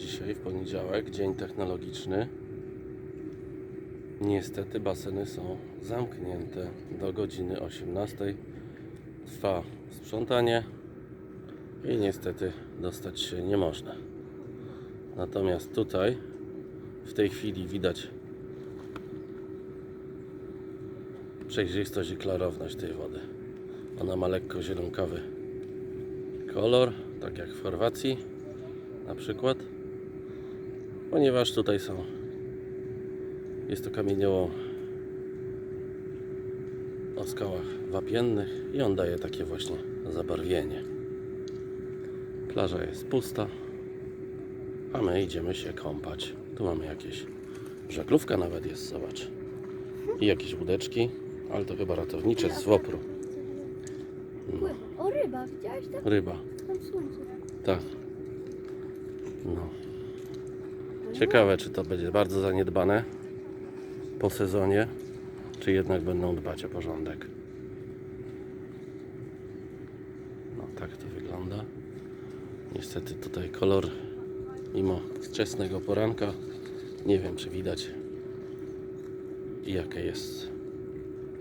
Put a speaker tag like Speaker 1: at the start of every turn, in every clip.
Speaker 1: dzisiaj w poniedziałek, dzień technologiczny. Niestety baseny są zamknięte do godziny 18. Trwa sprzątanie i niestety dostać się nie można. Natomiast tutaj w tej chwili widać przejrzystość i klarowność tej wody. Ona ma lekko zielonkawy kolor, tak jak w Chorwacji na przykład, ponieważ tutaj są jest to kamienioło o skałach wapiennych i on daje takie właśnie zabarwienie. Plaża jest pusta, a my idziemy się kąpać. Tu mamy jakieś żaglówka nawet jest, zobacz. I jakieś łódeczki, ale to chyba ratownicze z Wopru.
Speaker 2: Pływa. O, ryba, widziałeś tam?
Speaker 1: Ryba, tak. No. Ciekawe, czy to będzie bardzo zaniedbane po sezonie, czy jednak będą dbać o porządek. No, tak to wygląda. Niestety tutaj kolor, mimo wczesnego poranka, nie wiem, czy widać, jakie jest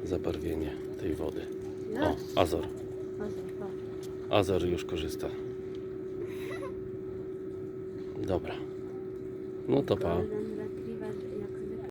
Speaker 1: zabarwienie tej wody. O, Azor. Azor już korzysta. Dobra. não tá
Speaker 2: tapava.